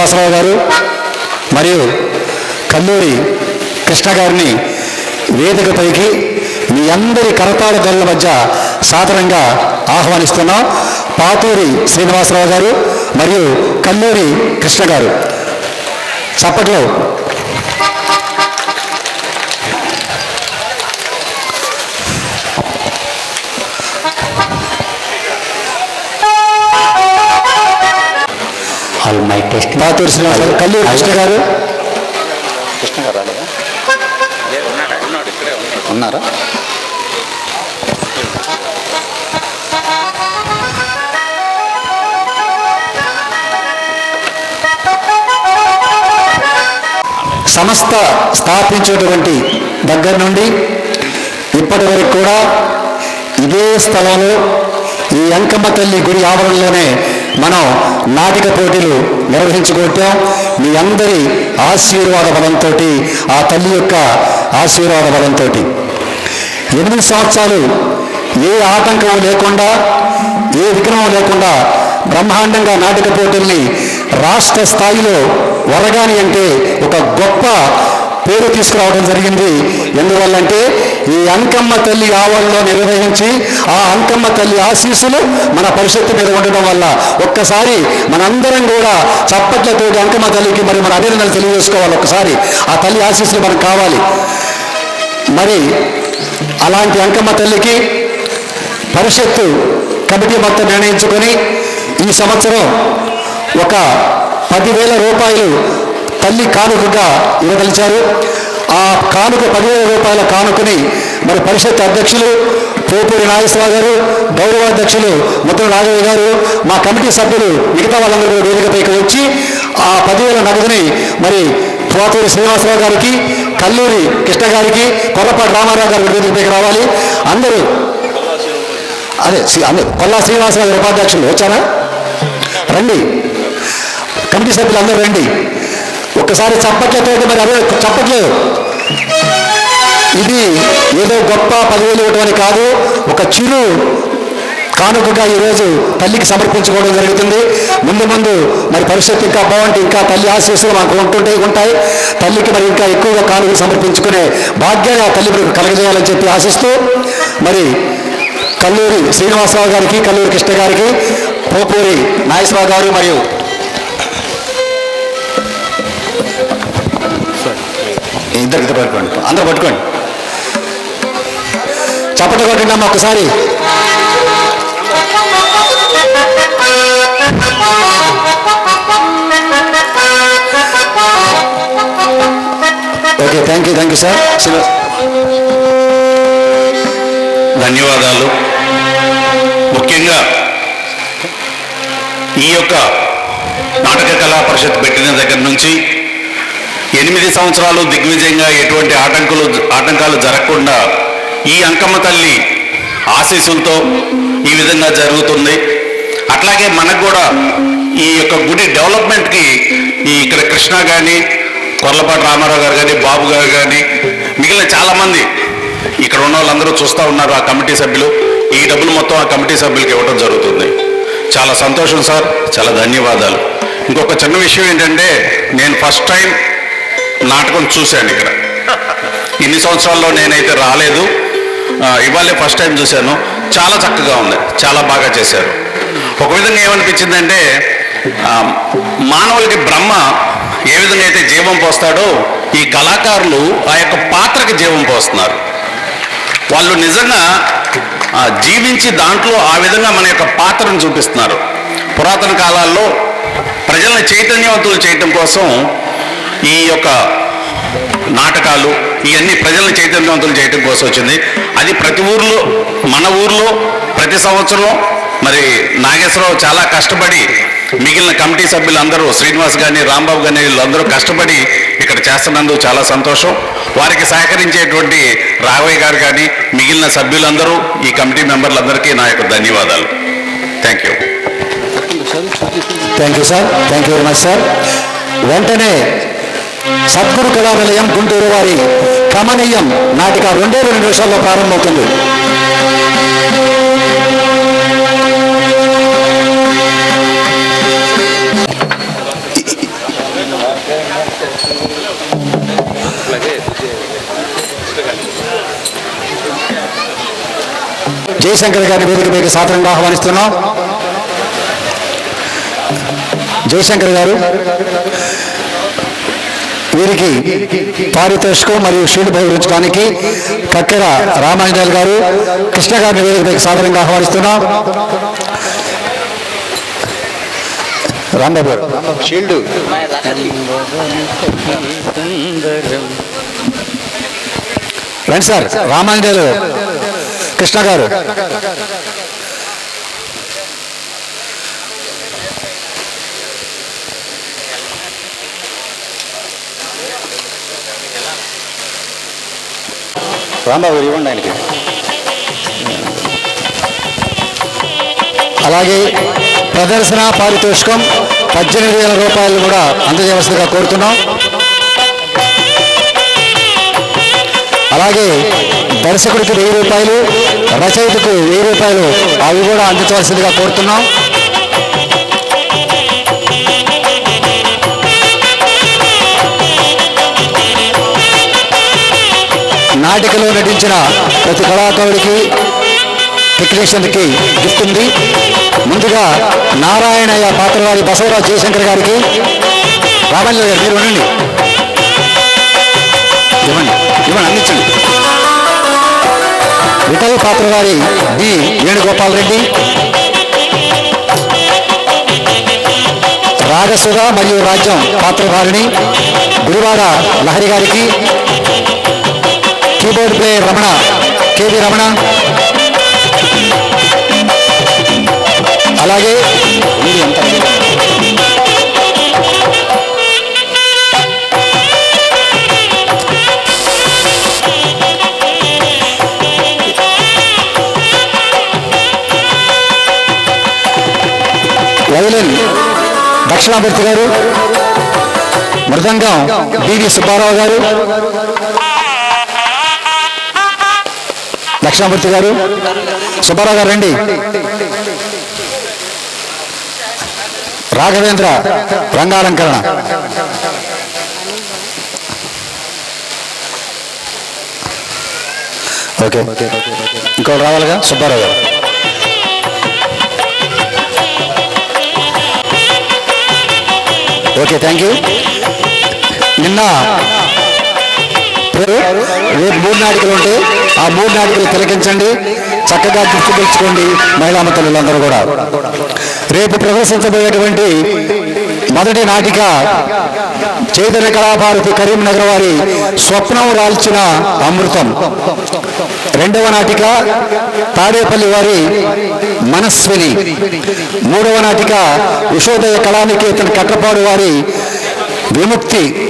శ్రీనివాసరావు గారు మరియు కల్లూరి కృష్ణ గారిని వేదికపైకి మీ అందరి కరతాళ ధరల మధ్య సాదరంగా ఆహ్వానిస్తున్నాం పాతూరి శ్రీనివాసరావు గారు మరియు కల్లూరి కృష్ణ గారు. చప్పట్లో టెస్ట్ కల్లూరి కృష్ణ గారు. కృష్ణ గారు రాలేదా? ఉన్నారా? సంస్థ స్థాపించేటువంటి దగ్గర నుండి ఇప్పటి వరకు కూడా ఇదే స్థలంలో ఈ అంకమ్మ తల్లి గుడి ఆవరణలోనే మనం నాటిక పోటీలు నిర్వహించుకుంటాం మీ అందరి ఆశీర్వాద బలంతో ఆ తల్లి యొక్క ఆశీర్వాద బలంతో ఎనిమిది సంవత్సరాలు ఏ ఆటంకం లేకుండా ఏ విఘ్నం లేకుండా బ్రహ్మాండంగా నాటక పోటీల్ని రాష్ట్ర స్థాయిలో వరగాని అంటే ఒక గొప్ప పేరు తీసుకురావడం జరిగింది. ఎందువల్లంటే ఈ అంకమ్మ తల్లి ఆవరణలో నిర్వహించి ఆ అంకమ్మ తల్లి ఆశీస్సులు మన పరిషత్తు మీద ఉండడం వల్ల ఒక్కసారి మనందరం కూడా చప్పట్లతో అంకమ్మ తల్లికి మరి మన అభినందనలు తెలియజేసుకోవాలి ఒక్కసారి. ఆ తల్లి ఆశీస్సులు మనకు కావాలి. మరి అలాంటి అంకమ్మ తల్లికి పరిషత్తు కమిటీ మొత్తం నిర్ణయించుకొని ఈ సంవత్సరం ఒక పదివేల రూపాయలు తల్లి కానుకగా ఇవ్వదలిచారు. ఆ కానుక పదివేల రూపాయల కానుకని మరి పరిషత్ అధ్యక్షులు పోపూరి నాగేశ్వరరావు గారు గౌరవాధ్యక్షులు ముద్ర రాఘవ గారు మా కమిటీ సభ్యులు మిగతా వాళ్ళందరూ కూడా వేదికపైకి వచ్చి ఆ పదివేల నగదుని మరి పోతూరి శ్రీనివాసరావు గారికి కల్లూరి కృష్ణ గారికి కొర్రపాటి రామారావు గారి వేదికపైకి రావాలి. అందరూ అదే అదే కొల్లా శ్రీనివాసరావు గారి ఉపాధ్యక్షులు వచ్చారా? రండి. కమిటీ సభ్యులు అందరూ రండి. ఒక్కసారి చప్పట్లతో మరి అదే చప్పట్లేదు ఇది ఏదో గొప్ప పదవులు ఇవ్వటం అని కాదు ఒక చిరు కానుకగా ఈరోజు తల్లికి సమర్పించుకోవడం జరుగుతుంది. ముందు ముందు మరి పరిస్థితి ఇంకా బాగుంటే ఇంకా తల్లి ఆశీస్సులు మాకు ఉంటుంటే ఉంటాయి. తల్లికి మరి ఇంకా ఎక్కువగా కానుకలు సమర్పించుకునే భాగ్యాన్ని ఆ తల్లి మనకు కలగజేయాలని చెప్పి ఆశిస్తూ మరి కల్లూరి శ్రీనివాసరావు గారికి కల్లూరి కృష్ణ గారికి పోపూరి నాగేశ్వరరావు గారు మరియు ఇద్దరు ఇద్దరు పట్టుకోండి. అందరూ పట్టుకోండి. చప్పట్లు కొట్టండి అమ్మ okay thank you thank you sir ధన్యవాదాలు. ముఖ్యంగా ఈ యొక్క నాటక కళా పరిషత్ పెట్టిన దగ్గర నుంచి ఎనిమిది సంవత్సరాలు దిగ్విజయంగా ఎటువంటి ఆటంకులు ఆటంకాలు జరగకుండా ఈ అంకమ్మ తల్లి ఆశీస్సులతో ఈ విధంగా జరుగుతుంది. అట్లాగే మనకు కూడా ఈ యొక్క గుడి డెవలప్మెంట్కి ఈ ఇక్కడ కృష్ణ కానీ కొర్లపాటి రామారావు గారు కానీ బాబు గారు కానీ మిగిలిన చాలామంది ఇక్కడ ఉన్న వాళ్ళందరూ చూస్తూ ఉన్నారు ఆ కమిటీ సభ్యులు. ఈ డబ్బులు మొత్తం ఆ కమిటీ సభ్యులకి ఇవ్వడం జరుగుతుంది. చాలా సంతోషం సార్ చాలా ధన్యవాదాలు. ఇంకొక చిన్న విషయం ఏంటంటే నేను ఫస్ట్ టైం నాటకం చూశాను ఇక్కడ. ఇన్ని సంవత్సరాల్లో నేనైతే రాలేదు. ఇవాళే ఫస్ట్ టైం చూశాను. చాలా చక్కగా ఉంది. చాలా బాగా చేశారు. ఒక విధంగా ఏమనిపించిందంటే మానవులకి బ్రహ్మ ఏ విధంగా అయితే జీవం పోస్తాడో ఈ కళాకారులు ఆ యొక్క పాత్రకి జీవం పోస్తున్నారు. వాళ్ళు నిజంగా జీవించి దాంట్లో ఆ విధంగా మన యొక్క పాత్రను చూపిస్తున్నారు. పురాతన కాలాల్లో ప్రజలను చైతన్యవంతులు చేయటం కోసం ఈ యొక్క నాటకాలు ఇవన్నీ ప్రజలను చైతన్యవంతులు చేయటం కోసం వచ్చింది. అది ప్రతి ఊర్లో మన ఊర్లో ప్రతి సంవత్సరం మరి నాగేశ్వరరావు చాలా కష్టపడి మిగిలిన కమిటీ సభ్యులందరూ శ్రీనివాస్ కానీ రాంబాబు కానీ వీళ్ళందరూ కష్టపడి ఇక్కడ చేస్తున్నందుకు చాలా సంతోషం. వారికి సహకరించేటువంటి రాఘవయ్య గారు కానీ మిగిలిన సభ్యులందరూ ఈ కమిటీ మెంబర్లందరికీ నా యొక్క ధన్యవాదాలు. Thank you thank you sir thank you very much sir వెంటనే సద్గురు కళా నిలయం గుంటూరు వారి కమనీయం నాటిక రెండే రెండు నిమిషాల్లో ప్రారంభమవుతుంది. జయశంకర్ గారిని వేదిక మీకు సాధారణంగా ఆహ్వానిస్తున్నాం. జయశంకర్ గారు వీరికి పారితోషికం మరియు షీల్డ్ బహిరించడానికి కక్కెర రామాంజనేయులు గారు కృష్ణ గారిని వేదికపైకి సాధారణంగా ఆహ్వానిస్తున్నాం. రాంబాబు షీల్డ్. రండి సార్ రామాంజనేయులు కృష్ణ గారు. రాంబాబు గారు ఇవ్వండి ఆయనకి. అలాగే ప్రదర్శన పారితోషికం పద్దెనిమిది వేల రూపాయలు కూడా అందజేయవలసిందిగా కోరుతున్నాం. అలాగే దర్శకుడికి వెయ్యి రూపాయలు రచయితకు వెయ్యి రూపాయలు అవి కూడా అందించవలసిందిగా కోరుతున్నాం. నాటికలో నటించిన ప్రతి కళాకారుడికి టెక్నీషియన్కి గిఫ్ట్ ఉంది. ముందుగా నారాయణయ్య పాత్ర పాత్రవారి బసవరాజ్ జయశంకర్ గారికి రామల్య గారు మీరు ఉండండి. ఇవ్వండి ఇవ్వండి అందించండి. విఠల్ పాత్రవారి బి వేణుగోపాల్ రెడ్డి రాగసుధ మరియు రాజ్యం పాత్ర పాత్రధారిణి గుడివాడ లహరి గారికి keyboard player Ramana. KV Ramana. అలాగే ఉంది వైలిన్ దక్షిణామూర్తి గారు మృదంగం బివి సుబ్బారావు గారు దక్షిణామూర్తి గారు. సుబ్బారావు గారు రండి. రాఘవేంద్ర రంగాలంకరణ. ఓకే. ఇంకోటి రావాలిగా? Subbarao garu. Okay thank you. నిన్న రేపు మూడు నాటికలు ఉంటే ఆ మూడు నాటికలు తిలకించండి. చక్కగా గుర్తు తెచ్చుకోండి మహిళా తల్లులందరూ కూడా. రేపు ప్రదర్శించబోయేటువంటి మొదటి నాటిక చైతన్య కళాభారతి కరీంనగర్ వారి స్వప్నం రాల్చిన అమృతం. రెండవ నాటిక తాడేపల్లి వారి మనస్విని. మూడవ నాటిక ఉషోదయ కళానికేతన్ కట్టపాడు వారి విముక్తి.